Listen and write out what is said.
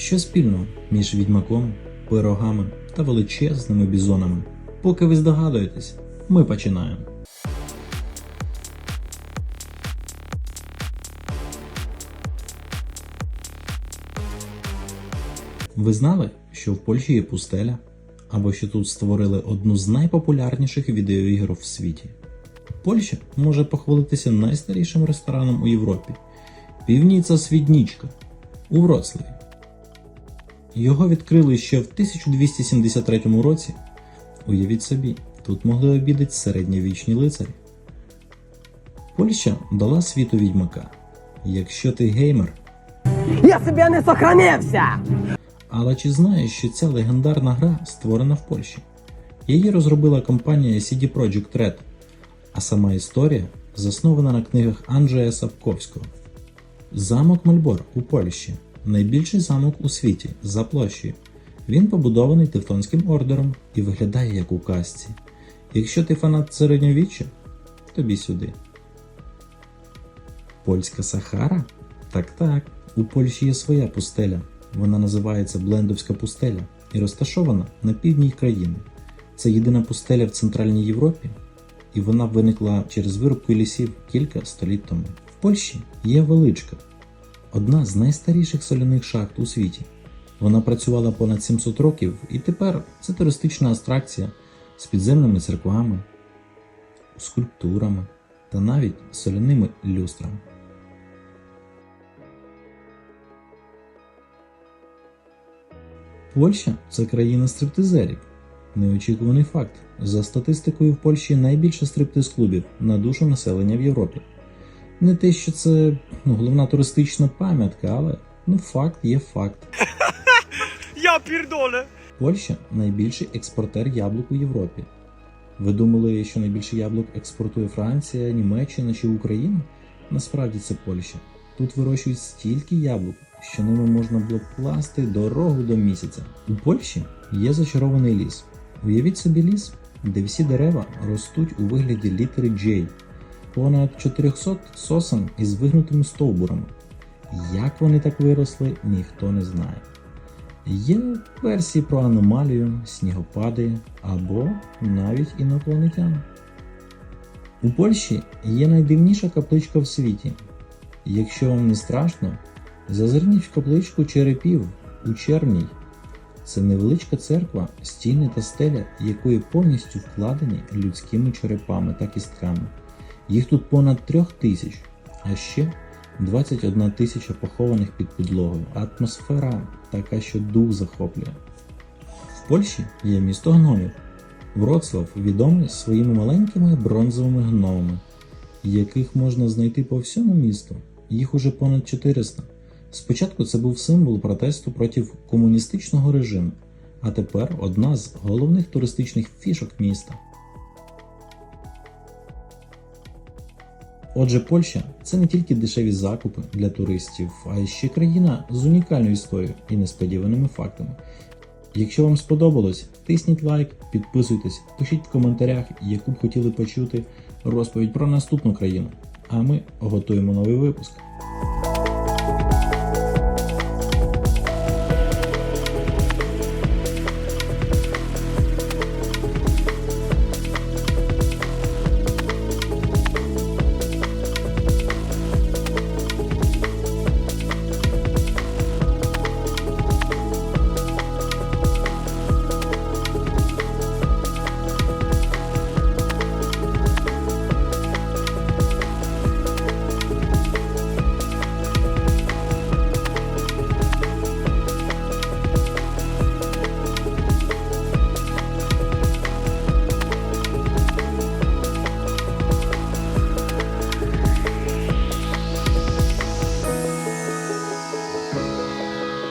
Що спільного між відьмаком, пирогами та величезними бізонами? Поки ви здогадуєтесь, ми починаємо. Ви знали, що в Польщі є пустеля? Або що тут створили одну з найпопулярніших відеоігр в світі? Польща може похвалитися найстарішим рестораном у Європі Півніця Свіднічка у Вроцлаві. Його відкрили ще в 1273 році. Уявіть собі, тут могли обідати середньовічні лицарі. Польща дала світу відьмака. Якщо ти геймер, Я себе не сохранився! Але чи знаєш, що ця легендарна гра створена в Польщі? Її розробила компанія CD Projekt Red, а сама історія заснована на книгах Анджея Сапковського. Замок Мальбор у Польщі найбільший замок у світі за площею. Він побудований Тевтонським ордером і виглядає як у казці. Якщо ти фанат середньовіччя, тобі сюди. Польська Сахара? Так так. У Польщі є своя пустеля. Вона називається Блендовська пустеля і розташована на півдні країни. Це єдина пустеля в Центральній Європі, і вона виникла через вирубку лісів кілька століть тому. В Польщі є величка, одна з найстаріших соляних шахт у світі. Вона працювала понад 700 років, і тепер це туристична атракція з підземними церквами, скульптурами та навіть соляними люстрами. Польща це країна стриптизерів. Неочікуваний факт. За статистикою в Польщі найбільше стриптиз-клубів на душу населення в Європі. Не те, що це ну, головна туристична пам'ятка, але ну факт є факт. Ja pierdolę! Польща найбільший експортер яблук у Європі. Ви думали, що найбільше яблук експортує Франція, Німеччина чи Україна? Насправді це Польща. Тут вирощують стільки яблук, що ними можна було б класти дорогу до місяця. У Польщі є зачарований ліс. Уявіть собі ліс, де всі дерева ростуть у вигляді літери J. Понад 400 сосен із вигнутими стовбурами. Як вони так виросли, ніхто не знає. Є версії про аномалію, снігопади або навіть інопланетян. У Польщі є найдивніша капличка в світі. Якщо вам не страшно, зазирніть в капличку черепів у Черній. Це невеличка церква, стіни та стеля, якої повністю вкладені людськими черепами та кістками. Їх тут понад трьох тисяч, а ще 21 тисяча похованих під підлогою. Атмосфера така, що дух захоплює. В Польщі є місто гномів. Вроцлав відомий своїми маленькими бронзовими гномами, яких можна знайти по всьому місту. Їх уже понад 400. Спочатку це був символ протесту проти комуністичного режиму, а тепер одна з головних туристичних фішок міста. Отже, Польща це не тільки дешеві закупи для туристів, а й ще країна з унікальною історією і несподіваними фактами. Якщо вам сподобалось, тисніть лайк, підписуйтесь, пишіть в коментарях, яку б хотіли почути розповідь про наступну країну. А ми готуємо новий випуск.